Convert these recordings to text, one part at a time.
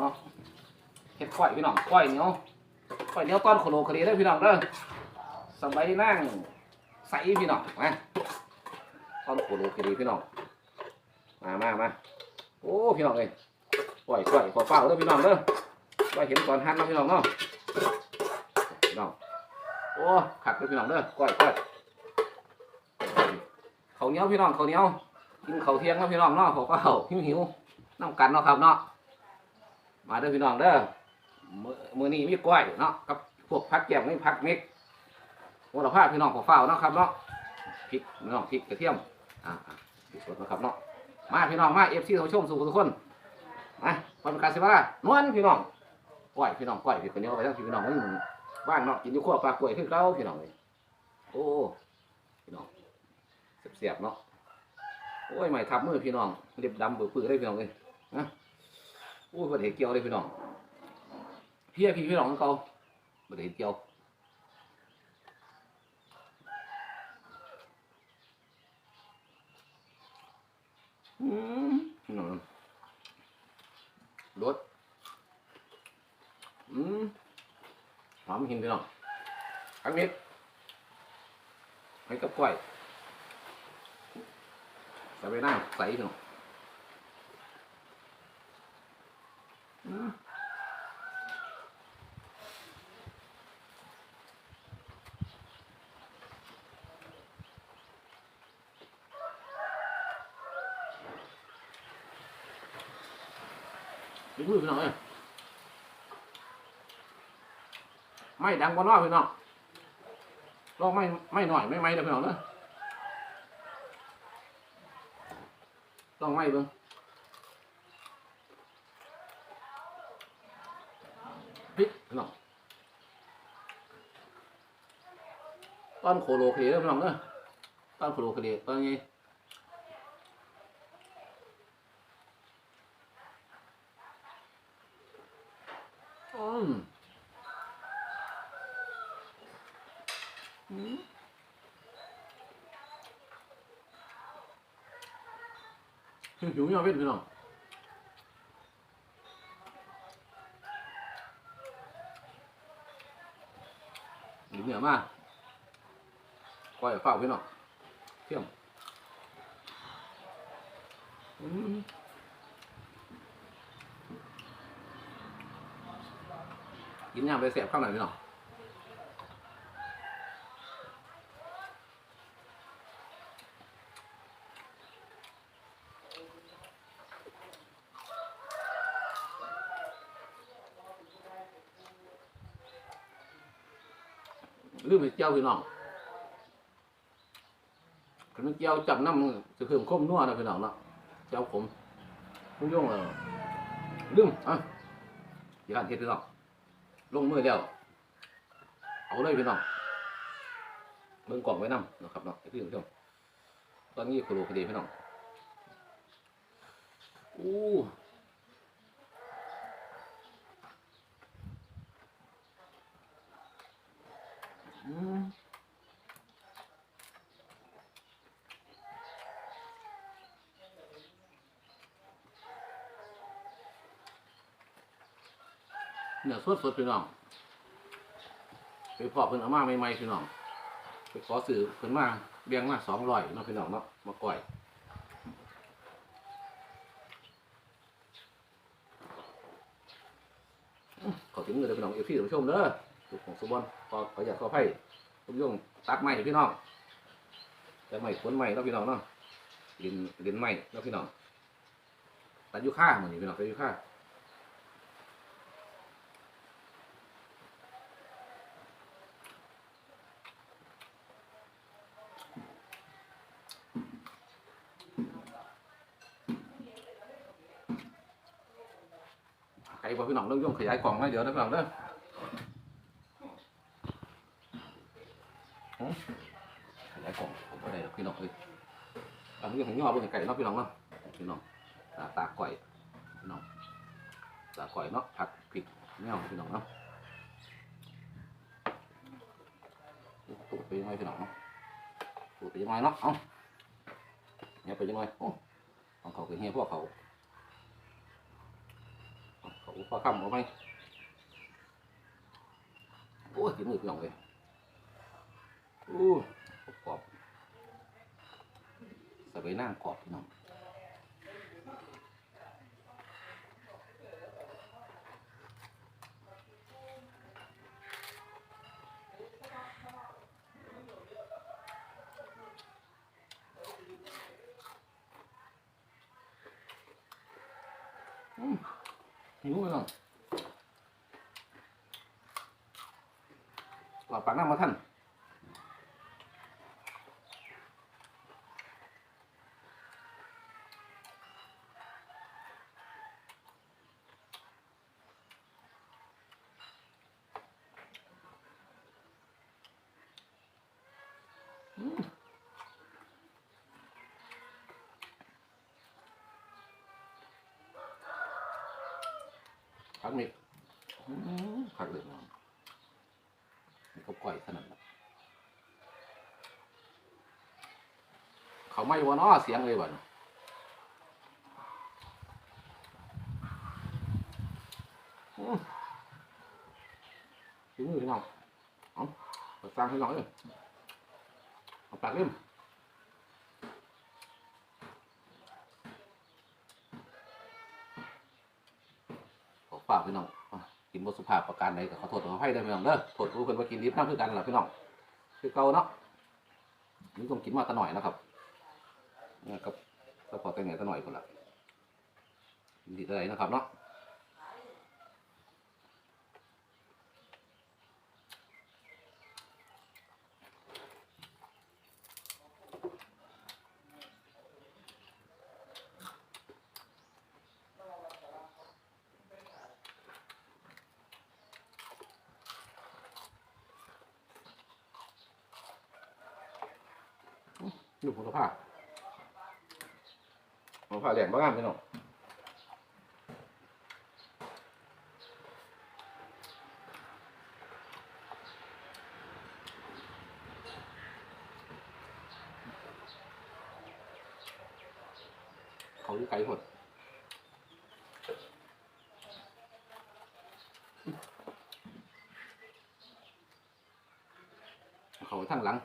เนาะเฮ็ดก้อยพี่น้องก้อยเหนียวก้อยเหนียวต้อนโคโลคดีเด้พี่น้องเด้อสบายนั่งใสพี่น้องมาต้อนโคโลคดีพี่น้องมามามาโอ้พี่น้องเอ้ยก้อยก้อยขอเฝ้าเด้อพี่น้องเด้อก้อยเห็นตอนหันเนาะพี่น้องเนาะพี่น้องโอ้ขัดเด้อพี่น้องเด้อก้อยก้อยข้าเหนียวพี่น้องเขาเหนียวกินเขาเที่ยงเนาะพี่น้องเนาะขอเฝ้าหิวหิวน้ำกันเนาะครับเนาะ มาเด้อพี่น้องเด้อมือมือนี้มีกล้วยเนาะกับพวกผักแก้มนี่ผักเม็กโหระพาพี่น้องขอเฝ้าเนาะครับเนาะพริกพี่น้องพริกกระเทียมอ่าพริกสดนะครับเนาะมาพี่น้องมาเอฟซีผู้ชมสู่ทุกคนมาพร้อมการสิว่านวลพี่น้องก้อยพี่น้องก้อยพี่คนนี้เอาไปทั้งพี่น้องมันบ้านเนาะกินอยู่ขั้วปลากล้วยขึ้นเก้าพี่น้องเลยโอ้พี่น้องเสียบเนาะโอ้ยไม่ทับมือพี่น้องเล็บดำเปื้อๆได้พี่น้องเลยนะ อู้บ่ได้เห็ดเกี่ยวเลยพี่น้องเพี่พี่พี่น้องเขาบ่ได้เห็ดเกี่ยวอืมรสอืมหอมหินพี่น้องอันนี้ให้กับกล้วยใส่ไปหน้าใส่พี่น้อง อืมพี่พูดพี่น้องเอ้ยไม่ดังบนนอกพี่น้องลองไม่ไม่หน่อยไม่ไม่เด้อพี่น้องเด้อลองไม่เบิ่ง พริกพี่น้อง ต้นโคโลเคเด้อพี่น้องเด้อต้นโคโลเคดีต้นนี้อืมอืมหิวๆยังเว้นพี่น้องเหนือมาก ก้อยเฝ้าพี่น้องเที่ยมอืมกินยางไปเสียบข้างไหนพี่น้องลืมไปเจ้าพี่น้อง คันมันเจ้าจับน้ำจะเพิ่มข้มนัวนะพี่น้องเนาะเจ้าผมพุ่งย่งเออลืมอะอย่าหันเทพี่น้องลงมือเดียวเอาเลยพี่น้องเบิ่งกล่องไว้นำนะครับเนาะพี่ผู้ชมตอนนี้ครูคดีพี่น้องอู้ม เนี่ยสดสดๆพี่น้องไปพอเพิ่นเอามาใหม่ๆพี่น้องไปขอซื้อเพิ่นมาเบี้ยงมาสองร้อยเนาะพี่น้องเนาะมาก่อยขอถึงมือเด้อพี่น้องเอฟซีท่านผู้ชมเด้อสุขของสุบอนขอขออยากขอให้ทุกย่งตักให้พี่น้องแต่ไม้ขนไม้เนาะพี่น้องเนาะลินลินไม้เนาะพี่น้องตัดอยูค่าเหมือนนี้พี่น้องตัดอยูค่า ไก่ บ่พี่น้องเรื่องย่งขยายกล่องให้เดี๋ยวนะพี่น้องเด้อขยายกล่องผมก็ได้ดอกพี่น้องเอ้ยอันนี้ของย่อเบิ่ไก่เนาะพี่น้องเนาะพี่น้องตาตาก่อยพี่น้องตาก่อยเนาะผักพริกแนวพี่น้องเนาะตูดไปยังไงพี่น้องเนาะตูดไปยังไงเนาะเอ้าเนี่ยไปยังไงโอ้ของเขาคือเฮียพวกเขา พอคำเอาไหมโอ้ยกินมือเปรี้ยวเลยอู้กรอบใส่ใบหน้ากรอบพี่น้องอืม หิวพี่น้องหลับปากน้ำมาท่าน พักมิดพักเลยน้องนี่ก็ปล่อยขนาดนั้นเขาไม่วะเนาะเสียงเลยบ่นถึงมือพี่น้องเอาเปิดฟังพี่น้องเลยเอาปากเล่ม ฝากพี่น้องกินบสุภาพประการใดก็ขอโทษขออภัยด้วยพี่น้องเด้อโทษรู้เพิ่นว่ากินดิบน้ำคือกันล่ะพี่น้องคือเก่าเนาะนี่ต้องกินมาตะหน่อยนะครับนี่ยกับก็พอแต่ไหนตะหน่อยคนละดีอะไรนะครับเนาะ ดูผลภาพผลภาพแหลมบ้างพี่น้องเขาไกลหดเขาไว้งหลัง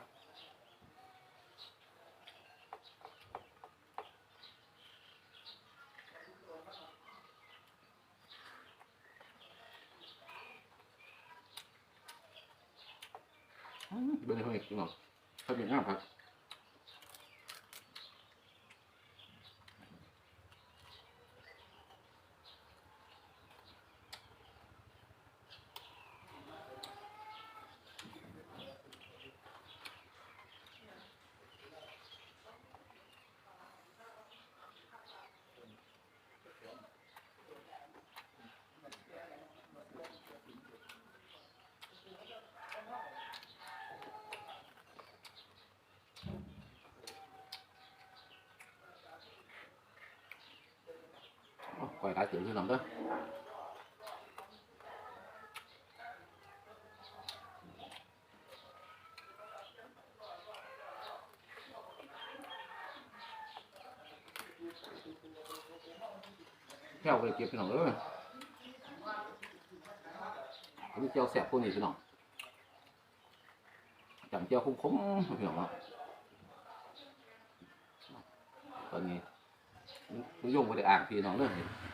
เบิ่งให้เพิ่ นพี่น้องถ้าเป็นงามครับเอาปล่อยหลายถึงพี่น้องเ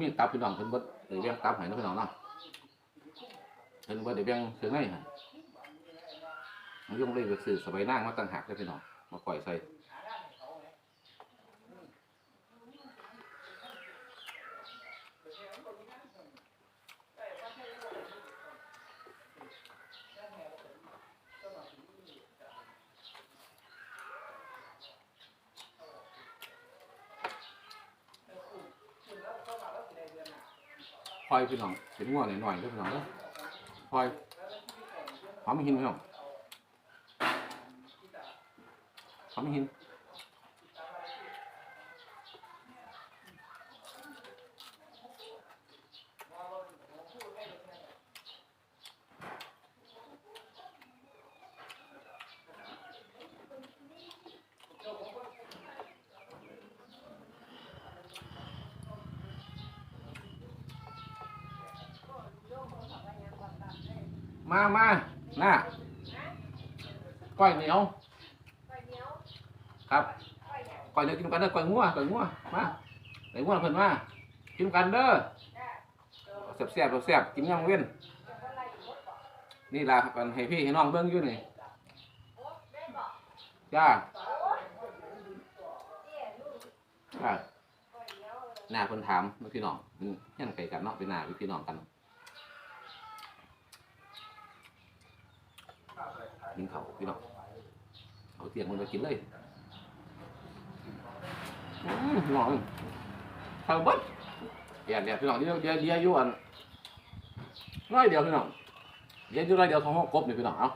มีตับพี่น้องเพิ่นบ่ได้เลี้ยงตับให้เนะพี่น้องเนาะเพิ่นบ่ได้เลี้ยงเครื่องในให้มันยงเลยไปซื้อสบายนางมาตั้งหักเด้พี่น้องมาปล่อยใส่ อยพี่น้องเป็นง่วงหน่อยๆด้วยพี่น้องเด้อพลอยหอมหินพี่น้องหอมหิน มามาน้าก้อยเหนียว ครับก้อยเหนียวกินกันเด้อก้อยงัวก้อยงัวมาก้อยงัวเพิ่นมากินกันเด้อแซ่บๆแซ่บๆกินยังเว้นนี่ล่ะกันให้พี่ให้น้องเบิ่งอยู่นี่จ้าจ้าหน้าเพิ่นถามพี่น้องมันเฮียนไก่กันเนาะเป็นหน้าพี่น้องกัน กินเขาวพี่น้องเอาเตียงมันไปกินเลยอืมหอมข้าวเบดเดี๋ยวเดี๋ยวพี่น้องเดี๋ยวเดี๋ยวเดี๋ยวอยู่อันน้อยเดียวพี่น้องเดี๋ยวอยู่น้อยเดียวของห้องกบนี่พี่น้องเอา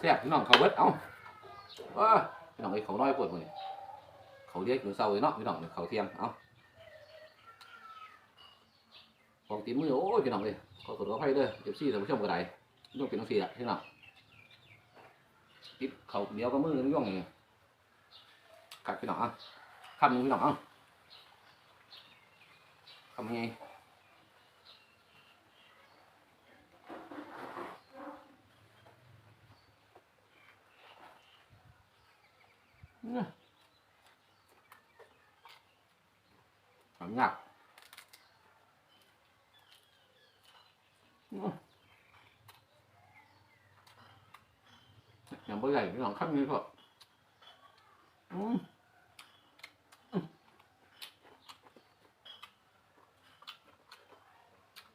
แซ่บพี่น้องข้าวเบดเอาเออพี่น้องไอ้เขาน้อยปวดมือนี่เขาเรียกอยู่เศร้าเลยเนาะพี่น้องเขาเที่ยงเอาของตีมือโอ้ยพี่น้องเลยขอขอโทษอภัยเด้อเจ็บซี่ท่านผู้ชมก็ได้ ย่องเป็นสี่อะที่น่ะติดเขาเดียวก็มือย่องอย่างเงี้ยกัดพี่หน่องอะคำหนึงพี่หน่องอะทำยังไงเนี่ยทำยากอื้อ อยังไม่ใหญ่พี่น้องข้ามนี้ก็อืมอืม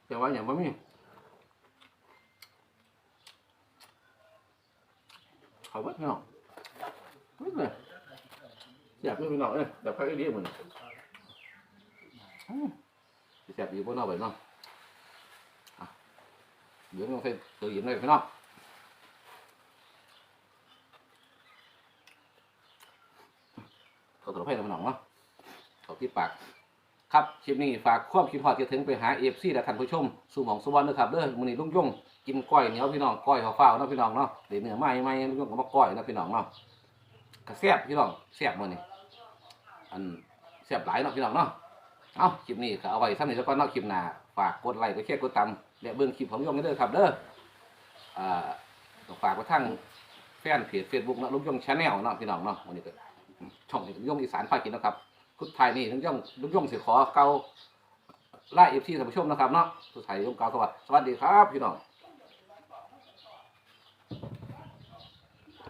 แต่ว่าอย่างไม่มีเขาวัดพี่น้องวัดเลยอยากด้วยพี่น้องเอ้ยเดี๋ยวพักไอ้เดียกเหมือนอืมสิแสบอยู่บนนอกไปเน้องอะเดี๋ยวน้องใส่ตัวหยิบเลยพี่น้อง ขอตัวให้น้องๆเนาะขอที่ปาก ครับคลิปนี้ฝากความคิดฮอดจะถึงไปหาเอฟซีและท่านผู้ชม สู่หมองสุวรรณนะครับเด้อมื้อนี้ลุงยงกินก้อยเหนียวพี่น้องก้อยข้าวๆเนาะพี่น้องเนาะเดี๋ยวเนื้อไหม้ไหม้ลุงยงก็มาก้อยเนาะพี่น้องเนาะก็แซ่บพี่น้องแซ่บมื้อนี้อันแซ่บหลายเนาะพี่น้องเนาะเอาคลิปนี้ก็เอาไว้ซ้ำนี้แล้วก็นาะคลิปหน้าฝากกดไลค์กดแชร์กดตามและเบิ่งคลิปของลุงย่งเด้อครับเด้ออ่าก็ฝากไว้ทั้งแฟนเพจ Facebook เนาะลุงยงชาแนลเนาะพี่น้องเนาะวันนี้ก็ ช่องนี้งย่งอีสานพากินนะครับสุดท้ายนี่ลุงย่งลุงย่งสิขอเกาไล่เอฟซีท่านผู้ชมนะครับเนาะสุดท้ายลุงเกาสวัสดีสวัสดีครับพี่น้อง